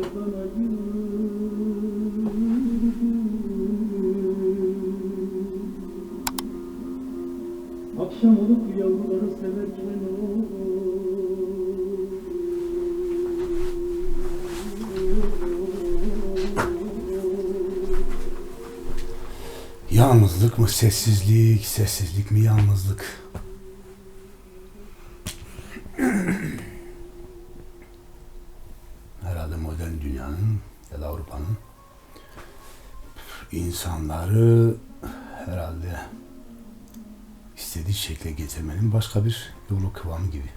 Akşam olup yavruları severken Yalnızlık mı sessizlik, sessizlik mi yalnızlık? Herhalde modern dünyanın ya da Avrupa'nın insanları herhalde istediği şekle getirmenin başka bir yolu kıvamı gibi.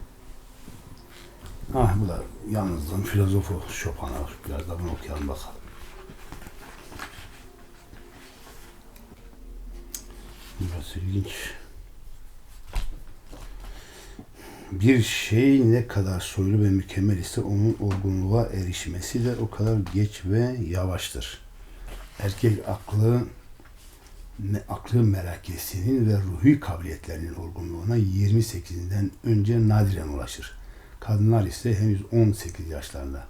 Ah bu da yalnızlığın filozofu Schopenhauer. Biraz da bunu okuyalım bakalım. Burası ilginç. Bir şey ne kadar soylu ve mükemmel ise onun olgunluğa erişmesi de o kadar geç ve yavaştır. Erkek aklı aklı merakesinin ve ruhi kabiliyetlerinin olgunluğuna 28'inden önce nadiren ulaşır. Kadınlar ise henüz 18 yaşlarında.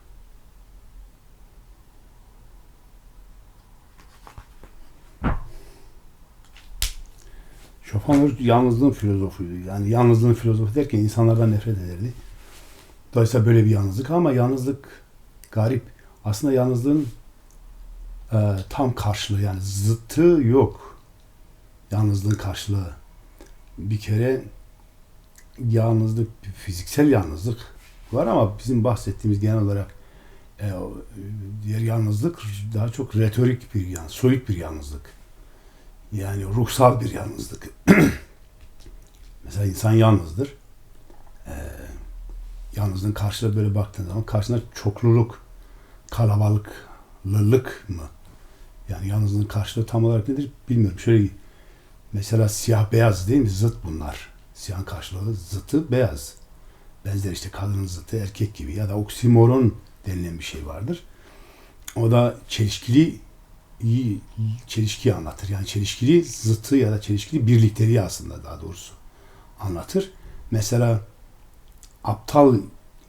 Schopenhauer yalnızlığın filozofuydu. Yani yalnızlığın filozofu derken insanlardan nefret ederdi. Dolayısıyla böyle bir yalnızlık ama yalnızlık garip. Aslında yalnızlığın e, tam karşılığı yani zıttı yok. Yalnızlığın karşılığı. Bir kere yalnızlık, fiziksel yalnızlık var ama bizim bahsettiğimiz genel olarak e, diğer yalnızlık daha çok retorik bir yalnızlık, soyut bir yalnızlık. Yani ruhsal bir yalnızlık. Mesela insan yalnızdır. Ee, yalnızlığın karşısına böyle baktığın zaman karşısında çokluluk, kalabalıklılık mı? Yani yalnızlığın karşılığı tam olarak nedir bilmiyorum. Şöyle mesela siyah beyaz değil mi? Zıt bunlar. Siyahın karşılığı zıtı beyaz. Benzer işte kadının zıtı erkek gibi ya da oksimoron denilen bir şey vardır. O da çelişkili iyi çelişkiyi anlatır. Yani çelişkili zıtı ya da çelişkili birlikteliği aslında daha doğrusu anlatır. Mesela aptal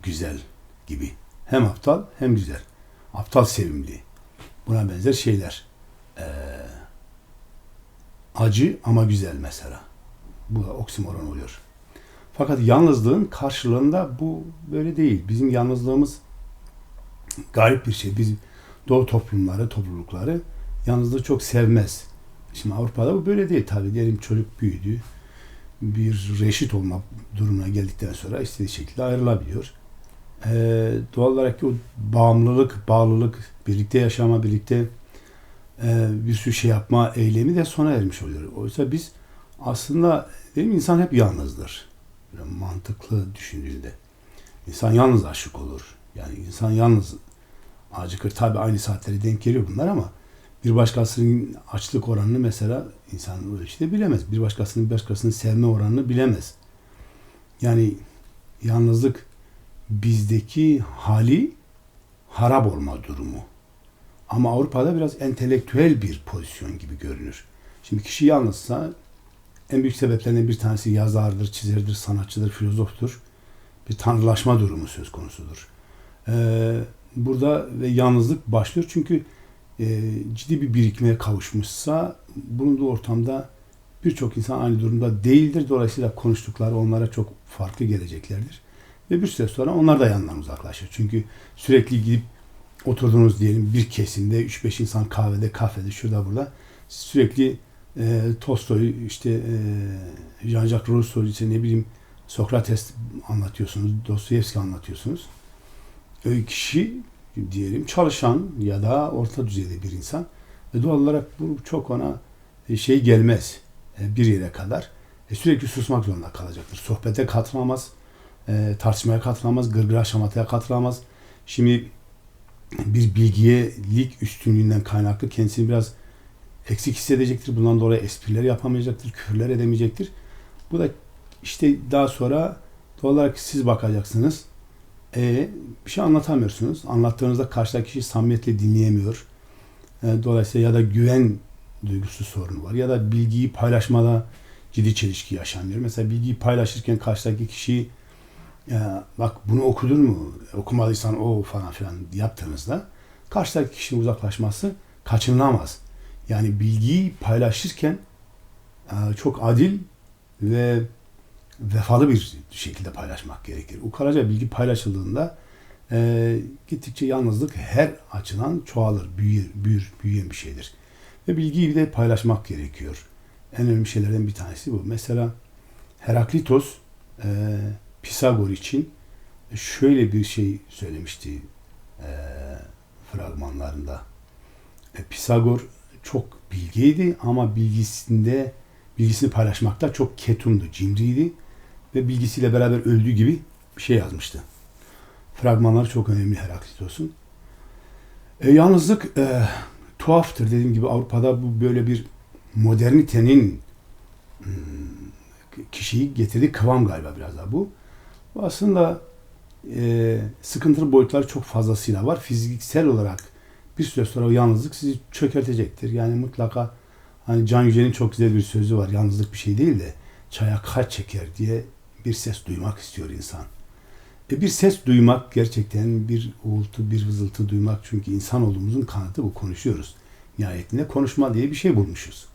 güzel gibi. Hem aptal hem güzel. Aptal sevimli. Buna benzer şeyler. Ee, acı ama güzel mesela. Bu da oksimoron oluyor. Fakat yalnızlığın karşılığında bu böyle değil. Bizim yalnızlığımız garip bir şey. Biz doğu toplumları, toplulukları yalnızlığı çok sevmez. Şimdi Avrupa'da bu böyle değil tabii. Diyelim çocuk büyüdü. Bir reşit olma durumuna geldikten sonra istediği şekilde ayrılabiliyor. Ee, doğal olarak ki o bağımlılık, bağlılık, birlikte yaşama, birlikte e, bir sürü şey yapma eylemi de sona ermiş oluyor. Oysa biz aslında değil mi, insan hep yalnızdır. Böyle mantıklı düşündüğünde. İnsan yalnız aşık olur. Yani insan yalnız acıkır. Tabii aynı saatleri denk geliyor bunlar ama bir başkasının açlık oranını mesela insan işte bilemez. Bir başkasının bir başkasını sevme oranını bilemez. Yani yalnızlık bizdeki hali harap olma durumu. Ama Avrupa'da biraz entelektüel bir pozisyon gibi görünür. Şimdi kişi yalnızsa en büyük sebeplerinden bir tanesi yazardır, çizerdir, sanatçıdır, filozoftur. Bir tanrılaşma durumu söz konusudur. Ee, burada ve yalnızlık başlıyor çünkü e, ciddi bir birikime kavuşmuşsa bulunduğu ortamda birçok insan aynı durumda değildir. Dolayısıyla konuştukları onlara çok farklı geleceklerdir. Ve bir süre sonra onlar da yanından uzaklaşır. Çünkü sürekli gidip oturduğunuz diyelim bir kesimde 3-5 insan kahvede, kafede, şurada burada sürekli e, Tolstoy, işte e, Jean-Jacques Rousseau, işte ne bileyim Sokrates anlatıyorsunuz, Dostoyevski anlatıyorsunuz. Öyle kişi diyelim çalışan ya da orta düzeyde bir insan ve doğal olarak bu çok ona e, şey gelmez e, bir yere kadar. E, sürekli susmak zorunda kalacaktır. Sohbete katılamaz, e, tartışmaya katılamaz, gırgıra şamataya katılamaz. Şimdi bir bilgiyelik üstünlüğünden kaynaklı kendisini biraz eksik hissedecektir. Bundan dolayı espriler yapamayacaktır, küfürler edemeyecektir. Bu da işte daha sonra doğal olarak siz bakacaksınız. E, bir şey anlatamıyorsunuz. Anlattığınızda karşıdaki kişi samimiyetle dinleyemiyor. E, dolayısıyla ya da güven duygusu sorunu var. Ya da bilgiyi paylaşmada ciddi çelişki yaşanıyor. Mesela bilgiyi paylaşırken karşıdaki kişi ya, bak bunu okudun mu? Okumadıysan o falan filan yaptığınızda karşıdaki kişinin uzaklaşması kaçınılamaz. Yani bilgiyi paylaşırken e, çok adil ve vefalı bir şekilde paylaşmak gerekir. Ukalaca bilgi paylaşıldığında e, gittikçe yalnızlık her açıdan çoğalır, büyür, büyür, büyüyen bir şeydir. Ve bilgiyi de paylaşmak gerekiyor. En önemli şeylerden bir tanesi bu. Mesela Heraklitos e, Pisagor için şöyle bir şey söylemişti e, fragmanlarında. E, Pisagor çok bilgiydi ama bilgisinde bilgisini paylaşmakta çok ketumdu, cimriydi ve bilgisiyle beraber öldüğü gibi bir şey yazmıştı. Fragmanlar çok önemli Heraklitos'un. E, yalnızlık e, tuhaftır. Dediğim gibi Avrupa'da bu böyle bir modernitenin hmm, kişiyi getirdiği kıvam galiba biraz da bu. Bu aslında e, sıkıntılı boyutları çok fazlasıyla var. Fiziksel olarak bir süre sonra yalnızlık sizi çökertecektir. Yani mutlaka hani Can Yücel'in çok güzel bir sözü var. Yalnızlık bir şey değil de çaya kaç çeker diye bir ses duymak istiyor insan. E bir ses duymak gerçekten bir uğultu, bir vızıltı duymak çünkü insanoğlumuzun kanıtı bu konuşuyoruz. Nihayetinde konuşma diye bir şey bulmuşuz.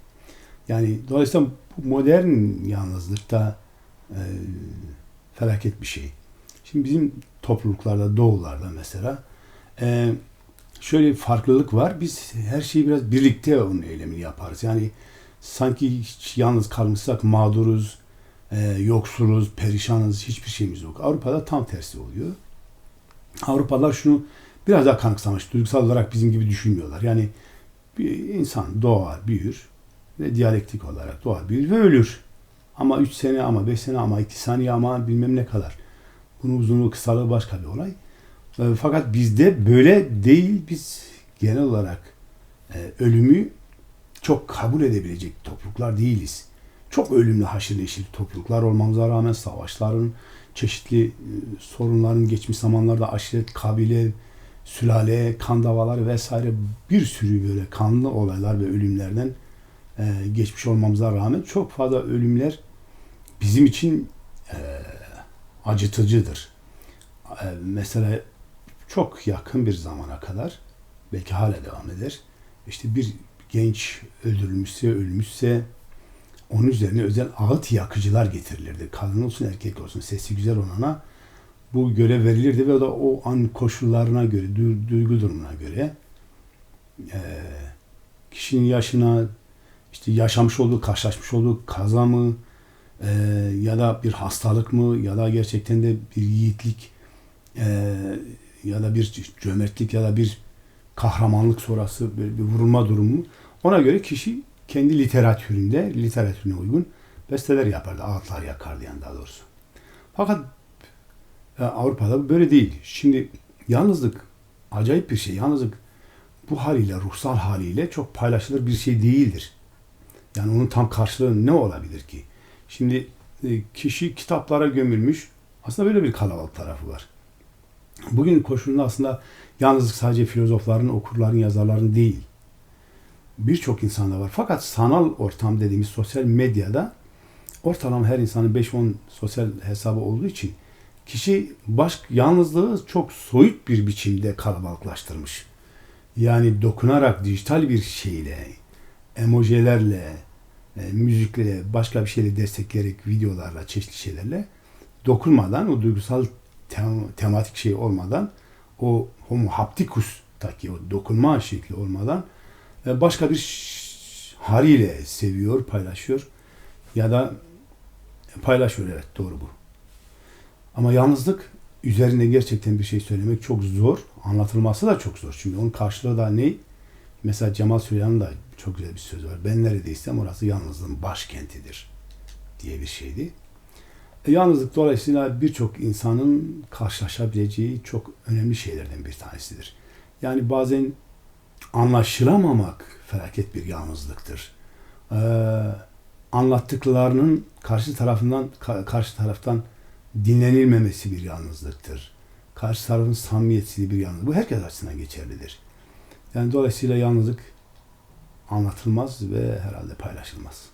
Yani dolayısıyla bu modern yalnızlıkta e, felaket bir şey. Şimdi bizim topluluklarda, doğularda mesela e, şöyle bir farklılık var. Biz her şeyi biraz birlikte onun eylemini yaparız. Yani sanki hiç yalnız kalmışsak mağduruz, e, yoksuluz, perişanız, hiçbir şeyimiz yok. Avrupa'da tam tersi oluyor. Avrupalılar şunu biraz daha kanıksamış. Duygusal olarak bizim gibi düşünmüyorlar. Yani bir insan doğar, büyür ve diyalektik olarak doğar, büyür ve ölür. Ama 3 sene ama 5 sene ama 2 saniye ama bilmem ne kadar. Bunun uzunluğu kısalığı başka bir olay. E, fakat bizde böyle değil. Biz genel olarak e, ölümü çok kabul edebilecek topluluklar değiliz. Çok ölümlü haşır neşir topluluklar olmamıza rağmen savaşların, çeşitli e, sorunların geçmiş zamanlarda aşiret, kabile, sülale, kan davaları vesaire bir sürü böyle kanlı olaylar ve ölümlerden e, geçmiş olmamıza rağmen çok fazla ölümler bizim için e, acıtıcıdır. Mesela çok yakın bir zamana kadar belki hala devam eder. İşte bir genç öldürülmüşse, ölmüşse onun üzerine özel ağıt yakıcılar getirilirdi. Kadın olsun erkek olsun sesi güzel olana bu görev verilirdi ve o da o an koşullarına göre, du- duygu durumuna göre kişinin yaşına, işte yaşamış olduğu, karşılaşmış olduğu kaza mı e, ya da bir hastalık mı ya da gerçekten de bir yiğitlik e, ya da bir cömertlik ya da bir kahramanlık sonrası böyle bir vurulma durumu ona göre kişi kendi literatüründe, literatürüne uygun besteler yapardı. Ağıtlar yakardı yani daha doğrusu. Fakat e, Avrupa'da böyle değil. Şimdi yalnızlık acayip bir şey. Yalnızlık bu haliyle, ruhsal haliyle çok paylaşılır bir şey değildir. Yani onun tam karşılığı ne olabilir ki? Şimdi e, kişi kitaplara gömülmüş. Aslında böyle bir kalabalık tarafı var. Bugün koşulunda aslında yalnızlık sadece filozofların, okurların, yazarların değil. Birçok insanda var. Fakat sanal ortam dediğimiz sosyal medyada ortalama her insanın 5-10 sosyal hesabı olduğu için kişi baş yalnızlığı çok soyut bir biçimde kalabalıklaştırmış. Yani dokunarak dijital bir şeyle, emojilerle, e, müzikle, başka bir şeyle destekleyerek videolarla, çeşitli şeylerle dokunmadan, o duygusal tem- tematik şey olmadan, o homo haptikus'taki o dokunma şekli olmadan başka bir haliyle seviyor, paylaşıyor ya da paylaşıyor evet doğru bu. Ama yalnızlık üzerinde gerçekten bir şey söylemek çok zor. Anlatılması da çok zor. Çünkü onun karşılığı da ne? Mesela Cemal Süreyya'nın da çok güzel bir söz var. Ben neredeysem orası yalnızlığın başkentidir diye bir şeydi. E, yalnızlık dolayısıyla birçok insanın karşılaşabileceği çok önemli şeylerden bir tanesidir. Yani bazen anlaşılamamak felaket bir yalnızlıktır. Ee, anlattıklarının karşı tarafından ka- karşı taraftan dinlenilmemesi bir yalnızlıktır. Karşı tarafın samimiyetsizliği bir yalnızlık. Bu herkes açısından geçerlidir. Yani dolayısıyla yalnızlık anlatılmaz ve herhalde paylaşılmaz.